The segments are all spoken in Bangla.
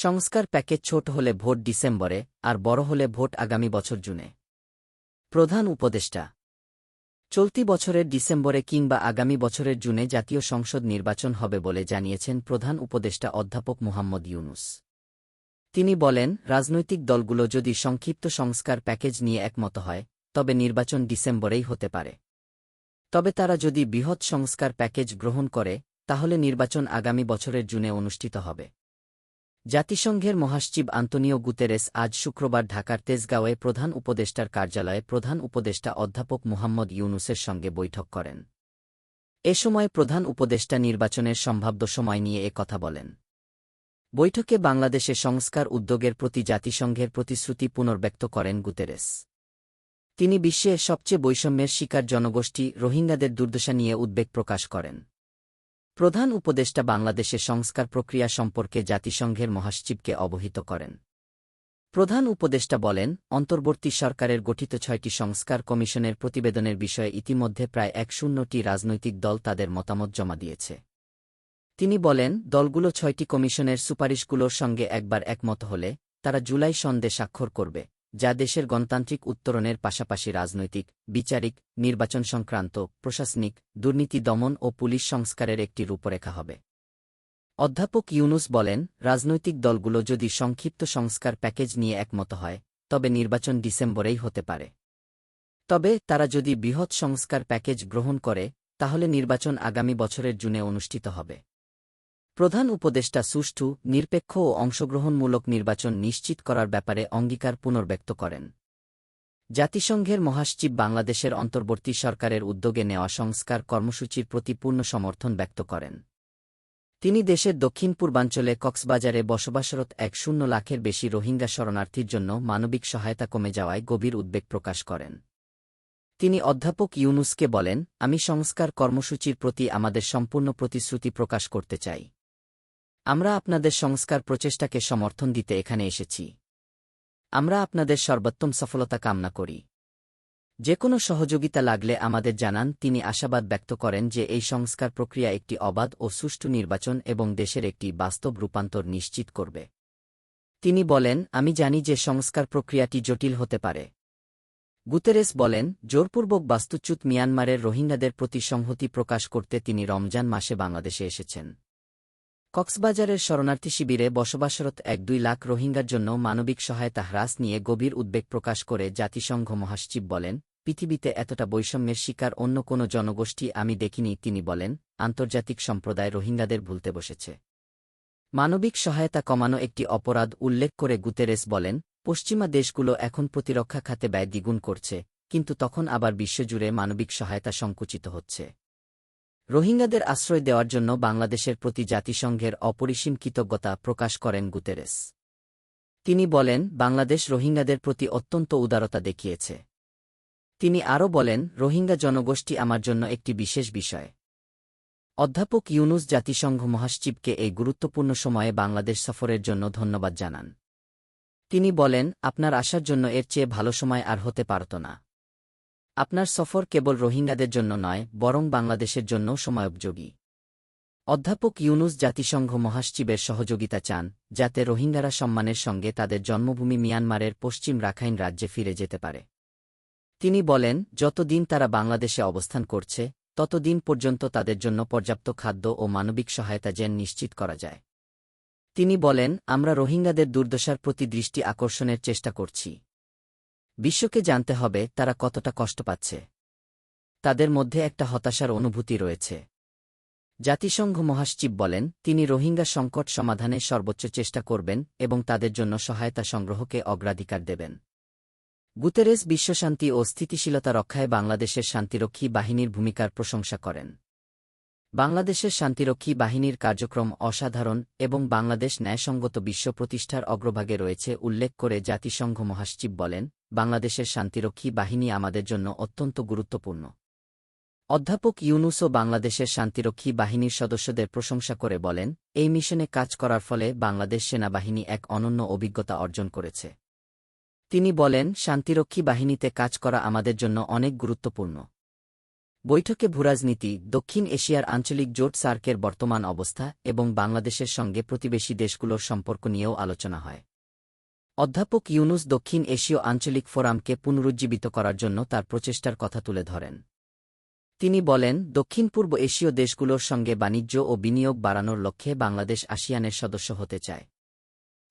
সংস্কার প্যাকেজ ছোট হলে ভোট ডিসেম্বরে আর বড় হলে ভোট আগামী বছর জুনে। প্রধান উপদেষ্টা। চলতি বছরের ডিসেম্বরে কিংবা আগামী বছরের জুনে জাতীয় সংসদ নির্বাচন হবে বলে জানিয়েছেন প্রধান উপদেষ্টা অধ্যাপক মুহাম্মদ ইউনুস। তিনি বলেন, রাজনৈতিক দলগুলো যদি সংক্ষিপ্ত সংস্কার প্যাকেজ নিয়ে একমত হয়, তবে নির্বাচন ডিসেম্বরেই হতে পারে। তবে তারা যদি বৃহৎ সংস্কার প্যাকেজ গ্রহণ করে, তাহলে নির্বাচন আগামী বছরের জুনে অনুষ্ঠিত হবে। জাতিসংঘের মহাসচিব আন্তনিও গুতেরেস আজ শুক্রবার ঢাকার তেজগাঁওয়ে প্রধান উপদেষ্টার কার্যালয়ে প্রধান উপদেষ্টা অধ্যাপক মুহাম্মদ ইউনুসের সঙ্গে বৈঠক করেন। এ সময় প্রধান উপদেষ্টা নির্বাচনের সম্ভাব্য সময় নিয়ে এ কথা বলেন। বৈঠকে বাংলাদেশে সংস্কার উদ্যোগের প্রতি জাতিসংঘের প্রতিশ্রুতি পুনর্ব্যক্ত করেন গুতেরেস। তিনি বিশ্বে সবচেয়ে বৈষম্যের শিকার জনগোষ্ঠী রোহিঙ্গাদের দুর্দশা নিয়ে উদ্বেগ প্রকাশ করেন। প্রধান উপদেষ্টা বাংলাদেশে সংস্কার প্রক্রিয়া সম্পর্কে জাতিসংঘের মহাসচিবকে অবহিত করেন। প্রধান উপদেষ্টা বলেন, অন্তর্বর্তী সরকারের গঠিত ছয়টি সংস্কার কমিশনের প্রতিবেদনের বিষয়ে ইতিমধ্যে প্রায় এক শূন্যটি রাজনৈতিক দল তাদের মতামত জমা দিয়েছে। তিনি বলেন, দলগুলো ছয়টি কমিশনের সুপারিশগুলোর সঙ্গে একবার একমত হলে তারা জুলাই সন্ধে স্বাক্ষর করবে। যা দেশের গণতান্ত্রিক উত্তরণের পাশাপাশি রাজনৈতিক, বিচারিক, নির্বাচন সংক্রান্ত, প্রশাসনিক, দুর্নীতি দমন ও পুলিশ সংস্কারের একটি রূপরেখা হবে। অধ্যাপক ইউনুস বলেন, রাজনৈতিক দলগুলো যদি সংক্ষিপ্ত সংস্কার প্যাকেজ নিয়ে একমত হয়, তবে নির্বাচন ডিসেম্বরেই হতে পারে। তবে তারা যদি বৃহৎ সংস্কার প্যাকেজ গ্রহণ করে, তাহলে নির্বাচন আগামী বছরের জুনে অনুষ্ঠিত হবে। প্রধান উপদেষ্টা সুষ্ঠু, নিরপেক্ষ ও অংশগ্রহণমূলক নির্বাচন নিশ্চিত করার ব্যাপারে অঙ্গীকার পুনর্ব্যক্ত করেন। জাতিসংঘের মহাসচিব বাংলাদেশের অন্তর্বর্তী সরকারের উদ্যোগে নেওয়া সংস্কার কর্মসূচির প্রতি পূর্ণ সমর্থন ব্যক্ত করেন। তিনি দেশের দক্ষিণ পূর্বাঞ্চলে কক্সবাজারে বসবাসরত এক শূন্য লাখের বেশি রোহিঙ্গা শরণার্থীর জন্য মানবিক সহায়তা কমে যাওয়ায় গভীর উদ্বেগ প্রকাশ করেন। তিনি অধ্যাপক ইউনুসকে বলেন, আমি সংস্কার কর্মসূচির প্রতি আমাদের সম্পূর্ণ প্রতিশ্রুতি প্রকাশ করতে চাই। আমরা আপনাদের সংস্কার প্রচেষ্টাকে সমর্থন দিতে এখানে এসেছি। আমরা আপনাদের সর্বোত্তম সফলতা কামনা করি। যে কোনো সহযোগিতা লাগলে আমাদের জানান, তিনি আশাবাদ ব্যক্ত করেন যে এই সংস্কার প্রক্রিয়া একটি অবাধ ও সুষ্ঠু নির্বাচন এবং দেশের একটি বাস্তব রূপান্তর নিশ্চিত করবে। তিনি বলেন, আমি জানি যে সংস্কার প্রক্রিয়াটি জটিল হতে পারে। গুতেরেস বলেন, জোরপূর্বক বাস্তুচ্যুত মিয়ানমারের রোহিঙ্গাদের প্রতি সংহতি প্রকাশ করতে তিনি রমজান মাসে বাংলাদেশে এসেছেন। কক্সবাজারের শরণার্থী শিবিরে বসবাসরত এক দুই লাখ রোহিঙ্গার জন্য মানবিক সহায়তা হ্রাস নিয়ে গভীর উদ্বেগ প্রকাশ করে জাতিসংঘ মহাসচিব বলেন, পৃথিবীতে এতটা বৈষম্যের শিকার অন্য কোনো জনগোষ্ঠী আমি দেখিনি তিনি বলেন, আন্তর্জাতিক সম্প্রদায় রোহিঙ্গাদের ভুলতে বসেছে। মানবিক সহায়তা কমানো একটি অপরাধ উল্লেখ করে গুতেরেস বলেন, পশ্চিমা দেশগুলো এখন প্রতিরক্ষা খাতে ব্যয় দ্বিগুণ করছে, কিন্তু তখন আবার বিশ্বজুড়ে মানবিক সহায়তা সংকুচিত হচ্ছে। রোহিঙ্গাদের আশ্রয় দেওয়ার জন্য বাংলাদেশের প্রতি জাতিসংঘের অপরিসীম কৃতজ্ঞতা প্রকাশ করেন গুতেরেস। তিনি বলেন, বাংলাদেশ রোহিঙ্গাদের প্রতি অত্যন্ত উদারতা দেখিয়েছে। তিনি আরও বলেন, রোহিঙ্গা জনগোষ্ঠী আমার জন্য একটি বিশেষ বিষয়। অধ্যাপক ইউনুস জাতিসংঘ মহাসচিবকে এই গুরুত্বপূর্ণ সময়ে বাংলাদেশ সফরের জন্য ধন্যবাদ জানান। তিনি বলেন, আপনার আসার জন্য এর চেয়ে ভালো সময় আর হতে পারত না। আপনার সফর কেবল রোহিঙ্গাদের জন্য নয়, বরং বাংলাদেশের জন্য সময়োপযোগী। অধ্যাপক ইউনুস জাতিসংঘ মহাসচিবের সহযোগিতা চান, যাতে রোহিঙ্গারা সম্মানের সঙ্গে তাদের জন্মভূমি মিয়ানমারের পশ্চিম রাখাইন রাজ্যে ফিরে যেতে পারে। তিনি বলেন, যতদিন তারা বাংলাদেশে অবস্থান করছে, ততদিন পর্যন্ত তাদের জন্য পর্যাপ্ত খাদ্য ও মানবিক সহায়তা যেন নিশ্চিত করা যায়। তিনি বলেন, আমরা রোহিঙ্গাদের দুর্দশার প্রতি দৃষ্টি আকর্ষণের চেষ্টা করছি। বিশ্বকে জানতে হবে তারা কতটা কষ্ট পাচ্ছে। তাদের মধ্যে একটা হতাশার অনুভূতি রয়েছে। জাতিসংঘ মহাসচিব বলেন, তিনি রোহিঙ্গা সংকট সমাধানে সর্বোচ্চ চেষ্টা করবেন এবং তাদের জন্য সহায়তা সংগ্রহকে অগ্রাধিকার দেবেন। গুতেরেস বিশ্বশান্তি ও স্থিতিশীলতা রক্ষায় বাংলাদেশের শান্তিরক্ষী বাহিনীর ভূমিকার প্রশংসা করেন। বাংলাদেশের শান্তিরক্ষী বাহিনীর কার্যক্রম অসাধারণ এবং বাংলাদেশ ন্যায়সঙ্গত বিশ্ব প্রতিষ্ঠার অগ্রভাগে রয়েছে উল্লেখ করে জাতিসংঘ মহাসচিব বলেন বাংলাদেশের শান্তিরক্ষী বাহিনী আমাদের জন্য অত্যন্ত গুরুত্বপূর্ণ। অধ্যাপক ইউনুসও বাংলাদেশের শান্তিরক্ষী বাহিনীর সদস্যদের প্রশংসা করে বলেন, এই মিশনে কাজ করার ফলে বাংলাদেশ সেনাবাহিনী এক অনন্য অভিজ্ঞতা অর্জন করেছে। তিনি বলেন, শান্তিরক্ষী বাহিনীতে কাজ করা আমাদের জন্য অনেক গুরুত্বপূর্ণ। বৈঠকে ভূরাজনীতি, দক্ষিণ এশিয়ার আঞ্চলিক জোট সার্কের বর্তমান অবস্থা এবং বাংলাদেশের সঙ্গে প্রতিবেশী দেশগুলোর সম্পর্ক নিয়েও আলোচনা হয়। অধ্যাপক ইউনুস দক্ষিণ এশীয় আঞ্চলিক ফোরামকে পুনরুজ্জীবিত করার জন্য তার প্রচেষ্টার কথা তুলে ধরেন। তিনি বলেন, দক্ষিণ পূর্ব এশীয় দেশগুলোর সঙ্গে বাণিজ্য ও বিনিয়োগ বাড়ানোর লক্ষ্যে বাংলাদেশ আসিয়ানের সদস্য হতে চায়।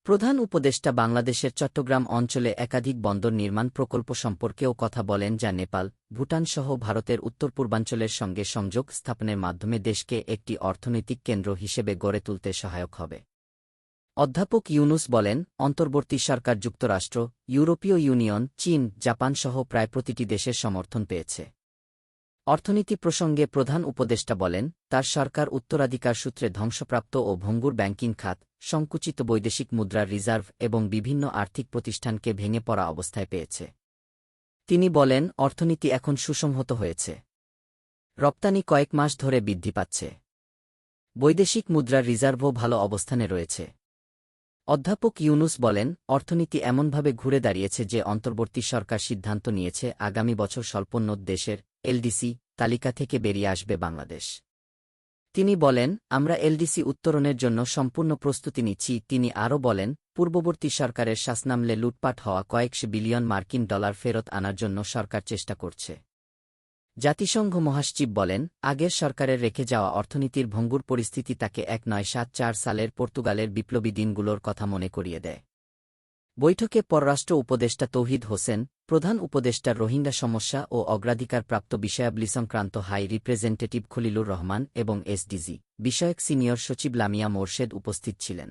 প্রধান উপদেষ্টা বাংলাদেশের চট্টগ্রাম অঞ্চলে একাধিক বন্দর নির্মাণ প্রকল্প সম্পর্কেও কথা বলেন, যা নেপাল ভুটানসহ ভারতের উত্তর পূর্বাঞ্চলের সঙ্গে সংযোগ স্থাপনের মাধ্যমে দেশকে একটি অর্থনৈতিক কেন্দ্র হিসেবে গড়ে তুলতে সহায়ক হবে। অধ্যাপক ইউনুস বলেন, অন্তর্বর্তী সরকার যুক্তরাষ্ট্র, ইউরোপীয় ইউনিয়ন, চীন জাপানসহ প্রায় প্রতিটি দেশের সমর্থন পেয়েছে। অর্থনীতি প্রসঙ্গে প্রধান উপদেষ্টা বলেন, তার সরকার উত্তরাধিকার সূত্রে ধ্বংসপ্রাপ্ত ও ভঙ্গুর ব্যাংকিং খাত, সংকুচিত বৈদেশিক মুদ্রার রিজার্ভ এবং বিভিন্ন আর্থিক প্রতিষ্ঠানকে ভেঙে পড়া অবস্থায় পেয়েছে। তিনি বলেন, অর্থনীতি এখন সুসংহত হয়েছে। রপ্তানি কয়েক মাস ধরে বৃদ্ধি পাচ্ছে। বৈদেশিক মুদ্রার রিজার্ভও ভালো অবস্থানে রয়েছে। অধ্যাপক ইউনুস বলেন, অর্থনীতি এমনভাবে ঘুরে দাঁড়িয়েছে যে অন্তর্বর্তী সরকার সিদ্ধান্ত নিয়েছে আগামী বছর স্বল্পোন্নত দেশের এলডিসি তালিকা থেকে বেরিয়ে আসবে বাংলাদেশ। তিনি বলেন, আমরা এলডিসি উত্তরণের জন্য সম্পূর্ণ প্রস্তুতি নিচ্ছি। তিনি আরও বলেন, পূর্ববর্তী সরকারের শাসনামলে লুটপাট হওয়া কয়েকশ বিলিয়ন মার্কিন ডলার ফেরত আনার জন্য সরকার চেষ্টা করছে। জাতিসংঘ মহাসচিব বলেন, আগের সরকারের রেখে যাওয়া অর্থনীতির ভঙ্গুর পরিস্থিতি তাকে এক নয় সাত চার সালের পর্তুগালের বিপ্লবী দিনগুলোর কথা মনে করিয়ে দেয়। বৈঠকে পররাষ্ট্র উপদেষ্টা তৌহিদ হোসেন, প্রধান উপদেষ্টা রোহিঙ্গা সমস্যা ও অগ্রাধিকারপ্রাপ্ত বিষয়াবলী সংক্রান্ত হাই রিপ্রেজেন্টেটিভ খলিলুর রহমান এবং এসডিজি বিষয়ক সিনিয়র সচিব লামিয়া মোর্শেদ উপস্থিত ছিলেন।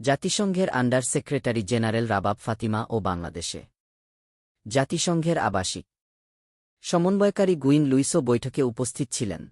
জাতিসংঘের under secretary general Rabab Fatima ও বাংলাদেশে। জাতিসংঘের আবাসিক সমন্বয়কারী গুইন লুইসও বৈঠকে উপস্থিত ছিলেন।